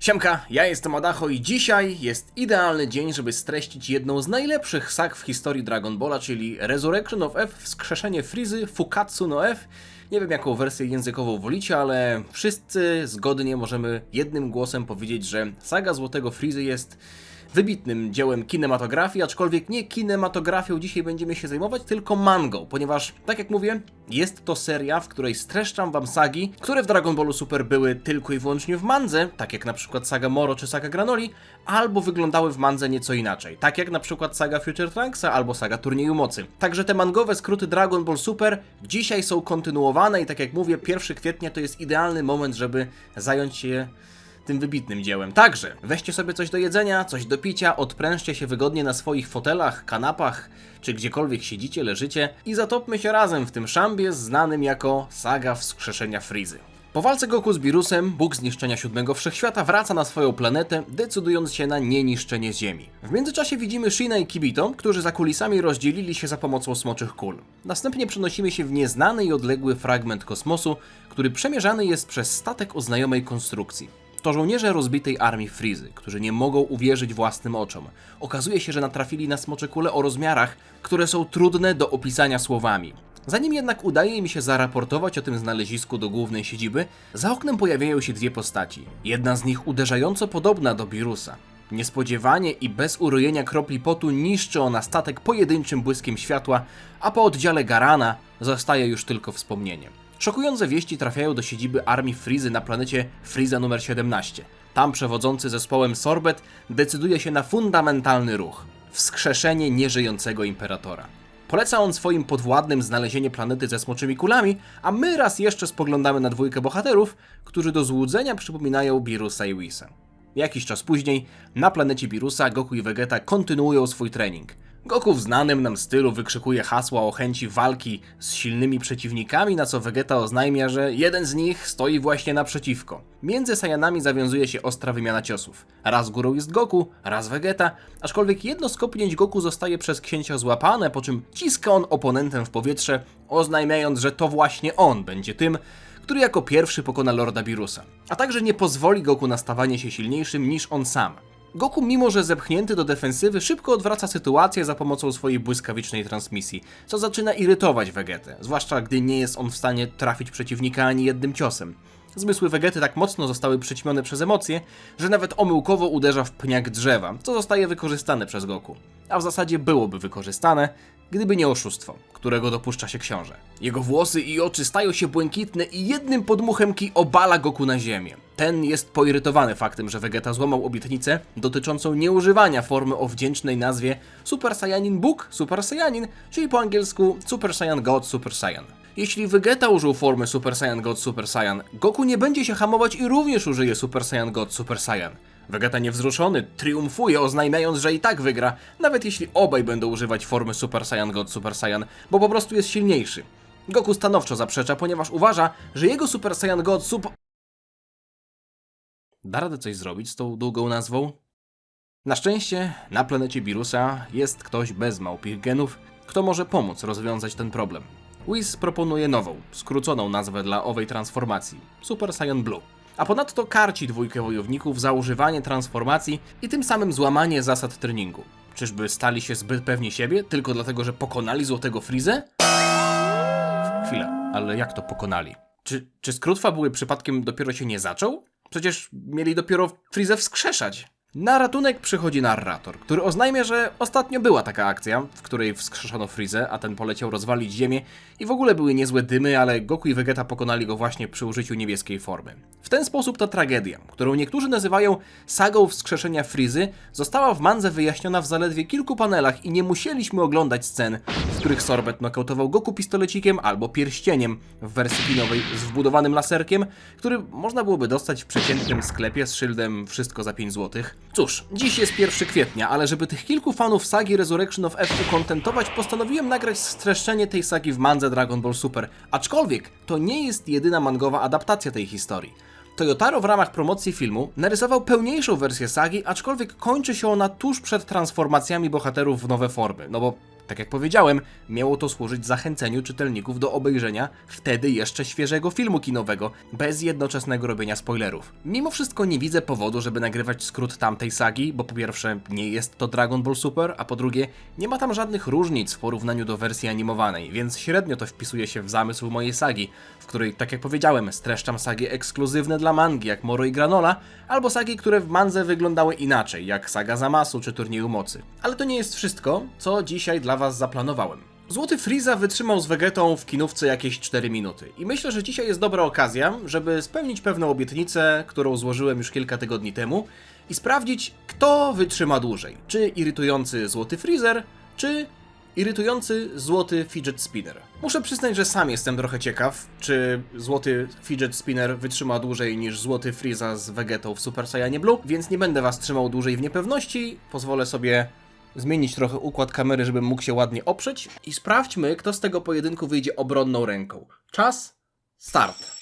Siemka, ja jestem Adacho i dzisiaj jest idealny dzień, żeby streścić jedną z najlepszych sag w historii Dragon Balla, czyli Resurrection of F, wskrzeszenie Frizy, Fukatsu no F. Nie wiem jaką wersję językową wolicie, ale wszyscy zgodnie możemy jednym głosem powiedzieć, że saga Złotego Frizy jest wybitnym dziełem kinematografii, aczkolwiek nie kinematografią dzisiaj będziemy się zajmować, tylko mangą, ponieważ, tak jak mówię, jest to seria, w której streszczam wam sagi, które w Dragon Ballu Super były tylko i wyłącznie w mandze, tak jak na przykład saga Moro czy saga Granoli, albo wyglądały w mandze nieco inaczej, tak jak na przykład saga Future Trunksa albo saga Turnieju Mocy. Także te mangowe skróty Dragon Ball Super dzisiaj są kontynuowane i tak jak mówię, 1 kwietnia to jest idealny moment, żeby zająć się tym wybitnym dziełem. Także weźcie sobie coś do jedzenia, coś do picia, odprężcie się wygodnie na swoich fotelach, kanapach, czy gdziekolwiek siedzicie, leżycie i zatopmy się razem w tym szambie znanym jako Saga Wskrzeszenia Frizy. Po walce Goku z Birusem, Bóg zniszczenia siódmego wszechświata wraca na swoją planetę, decydując się na nieniszczenie Ziemi. W międzyczasie widzimy Shina i Kibito, którzy za kulisami rozdzielili się za pomocą smoczych kul. Następnie przenosimy się w nieznany i odległy fragment kosmosu, który przemierzany jest przez statek o znajomej konstrukcji. To żołnierze rozbitej armii Frizy, którzy nie mogą uwierzyć własnym oczom. Okazuje się, że natrafili na smocze kule o rozmiarach, które są trudne do opisania słowami. Zanim jednak udaje im się zaraportować o tym znalezisku do głównej siedziby, za oknem pojawiają się dwie postaci. Jedna z nich uderzająco podobna do Birusa. Niespodziewanie i bez urojenia kropli potu niszczy ona statek pojedynczym błyskiem światła, a po oddziale Garana zostaje już tylko wspomnieniem. Szokujące wieści trafiają do siedziby armii Frizy na planecie Friza numer 17. Tam przewodzący zespołem Sorbet decyduje się na fundamentalny ruch wskrzeszenie nieżyjącego imperatora. Poleca on swoim podwładnym znalezienie planety ze smoczymi kulami, a my raz jeszcze spoglądamy na dwójkę bohaterów, którzy do złudzenia przypominają Birusa i Whisa. Jakiś czas później, na planecie Birusa, Goku i Vegeta kontynuują swój trening. Goku w znanym nam stylu wykrzykuje hasła o chęci walki z silnymi przeciwnikami, na co Vegeta oznajmia, że jeden z nich stoi właśnie naprzeciwko. Między Saiyanami zawiązuje się ostra wymiana ciosów. Raz górą jest Goku, raz Vegeta, aczkolwiek jedno z kopnięć Goku zostaje przez księcia złapane, po czym ciska on oponentem w powietrze, oznajmiając, że to właśnie on będzie tym, który jako pierwszy pokona Lorda Birusa, a także nie pozwoli Goku na stawanie się silniejszym niż on sam. Goku, mimo że zepchnięty do defensywy, szybko odwraca sytuację za pomocą swojej błyskawicznej transmisji, co zaczyna irytować Vegetę, zwłaszcza gdy nie jest on w stanie trafić przeciwnika ani jednym ciosem. Zmysły Vegety tak mocno zostały przyćmione przez emocje, że nawet omyłkowo uderza w pniak drzewa, co zostaje wykorzystane przez Goku. A w zasadzie byłoby wykorzystane, gdyby nie oszustwo, którego dopuszcza się książę. Jego włosy i oczy stają się błękitne i jednym podmuchem ki obala Goku na ziemię. Ten jest poirytowany faktem, że Vegeta złamał obietnicę dotyczącą nieużywania formy o wdzięcznej nazwie Super Saiyanin Bóg, Super Saiyanin, czyli po angielsku Super Saiyan God, Super Saiyan. Jeśli Vegeta użył formy Super Saiyan God Super Saiyan, Goku nie będzie się hamować i również użyje Super Saiyan God Super Saiyan. Vegeta niewzruszony triumfuje, oznajmiając, że i tak wygra, nawet jeśli obaj będą używać formy Super Saiyan God Super Saiyan, bo po prostu jest silniejszy. Goku stanowczo zaprzecza, ponieważ uważa, że jego Super Saiyan God Super... Da radę coś zrobić z tą długą nazwą? Na szczęście, na planecie Birusa jest ktoś bez małpich genów, kto może pomóc rozwiązać ten problem. Whis proponuje nową, skróconą nazwę dla owej transformacji Super Saiyan Blue. A ponadto karci dwójkę wojowników za używanie transformacji i tym samym złamanie zasad treningu. Czyżby stali się zbyt pewni siebie tylko dlatego, że pokonali Złotego Frizę? Chwila, ale jak to pokonali? Czy, czy skrót fabuły przypadkiem dopiero się nie zaczął? Przecież mieli dopiero Frizę wskrzeszać. Na ratunek przychodzi narrator, który oznajmia, że ostatnio była taka akcja, w której wskrzeszono Frizę, a ten poleciał rozwalić ziemię i w ogóle były niezłe dymy, ale Goku i Vegeta pokonali go właśnie przy użyciu niebieskiej formy. W ten sposób ta tragedia, którą niektórzy nazywają sagą wskrzeszenia Frizy, została w mandze wyjaśniona w zaledwie kilku panelach i nie musieliśmy oglądać scen, w których Sorbet nokautował Goku pistolecikiem albo pierścieniem w wersji kinowej z wbudowanym laserkiem, który można byłoby dostać w przeciętnym sklepie z szyldem wszystko za 5 zł. Cóż, dziś jest 1 kwietnia, ale żeby tych kilku fanów sagi Resurrection of F ukontentować, postanowiłem nagrać streszczenie tej sagi w mandze Dragon Ball Super. Aczkolwiek to nie jest jedyna mangowa adaptacja tej historii. Toyotaro w ramach promocji filmu narysował pełniejszą wersję sagi, aczkolwiek kończy się ona tuż przed transformacjami bohaterów w nowe formy, no bo Tak jak powiedziałem, miało to służyć zachęceniu czytelników do obejrzenia wtedy jeszcze świeżego filmu kinowego, bez jednoczesnego robienia spoilerów. Mimo wszystko nie widzę powodu, żeby nagrywać skrót tamtej sagi, bo po pierwsze nie jest to Dragon Ball Super, a po drugie nie ma tam żadnych różnic w porównaniu do wersji animowanej, więc średnio to wpisuje się w zamysł mojej sagi, w której, tak jak powiedziałem, streszczam sagi ekskluzywne dla mangi, jak Moro i Granola, albo sagi, które w mandze wyglądały inaczej, jak saga Zamasu czy Turnieju Mocy. Ale to nie jest wszystko, co dzisiaj dla was zaplanowałem. Złoty Frieza wytrzymał z Vegetą w kinówce jakieś 4 minuty i myślę, że dzisiaj jest dobra okazja, żeby spełnić pewną obietnicę, którą złożyłem już kilka tygodni temu i sprawdzić, kto wytrzyma dłużej. Czy irytujący Złoty Freezer, czy irytujący złoty fidget spinner. Muszę przyznać, że sam jestem trochę ciekaw, czy złoty fidget spinner wytrzyma dłużej niż złoty Freeza z Vegetą w Super Saiyanie Blue, więc nie będę was trzymał dłużej w niepewności. Pozwolę sobie zmienić trochę układ kamery, żebym mógł się ładnie oprzeć i sprawdźmy, kto z tego pojedynku wyjdzie obronną ręką. Czas, start.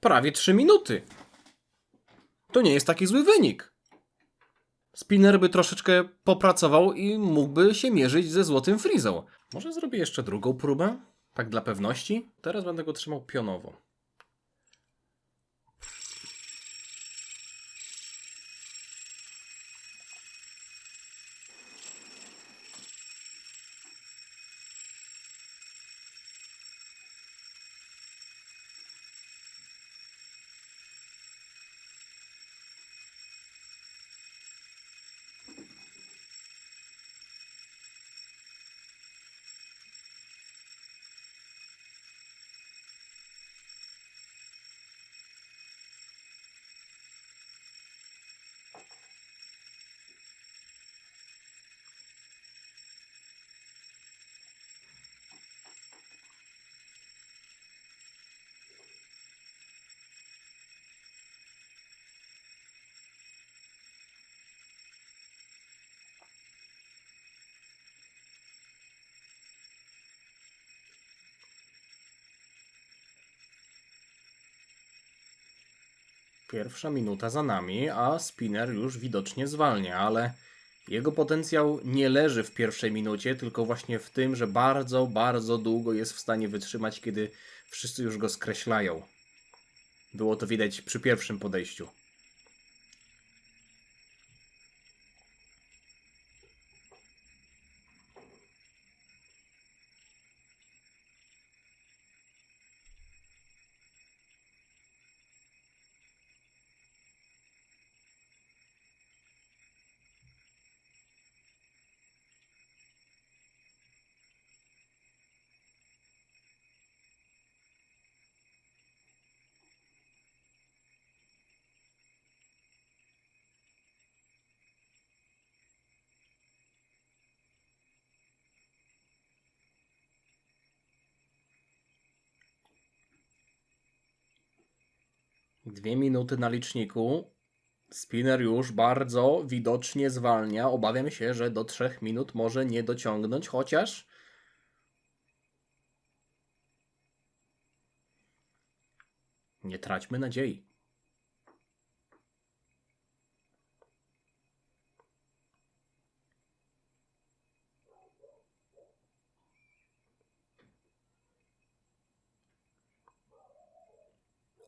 Prawie 3 minuty. To nie jest taki zły wynik. Spinner by troszeczkę popracował i mógłby się mierzyć ze złotym Frizą. Może zrobię jeszcze drugą próbę? Tak dla pewności? Teraz będę go trzymał pionowo. Pierwsza minuta za nami, a Spinner już widocznie zwalnia, ale jego potencjał nie leży w pierwszej minucie, tylko właśnie w tym, że bardzo, bardzo długo jest w stanie wytrzymać, kiedy wszyscy już go skreślają. Było to widać przy pierwszym podejściu. Dwie minuty na liczniku. Spinner już bardzo widocznie zwalnia. Obawiam się, że do trzech minut może nie dociągnąć, chociaż. Nie traćmy nadziei.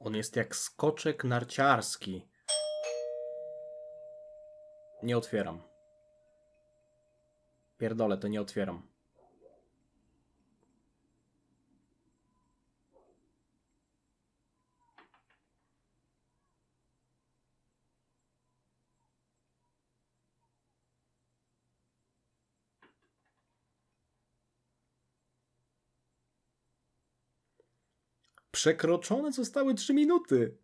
On jest jak skoczek narciarski. Nie otwieram. Pierdolę, to nie otwieram. Przekroczone zostały 3 minuty.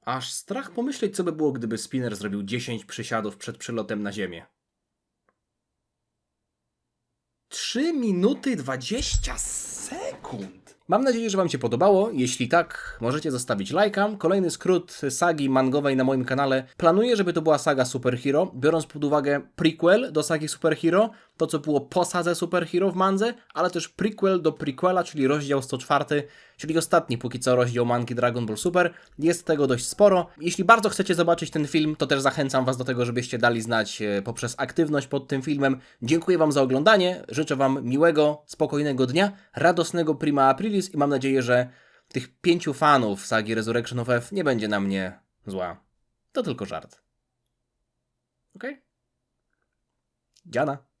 Aż strach pomyśleć, co by było, gdyby spinner zrobił 10 przysiadów przed przylotem na ziemię. 3 minuty 20 sekund. Mam nadzieję, że Wam się podobało. Jeśli tak, możecie zostawić lajka. Kolejny skrót sagi mangowej na moim kanale. Planuję, żeby to była saga superhero, biorąc pod uwagę prequel do sagi superhero, to co było po sadze superhero w mandze, ale też prequel do prequela, czyli rozdział 104, czyli ostatni póki co rozdział mangi Dragon Ball Super. Jest tego dość sporo. Jeśli bardzo chcecie zobaczyć ten film, to też zachęcam Was do tego, żebyście dali znać e, poprzez aktywność pod tym filmem. Dziękuję Wam za oglądanie. Życzę Wam miłego, spokojnego dnia, radosnego Prima Aprilis i mam nadzieję, że tych pięciu fanów sagi Resurrection of F nie będzie na mnie zła. To tylko żart. Okej? Dziana.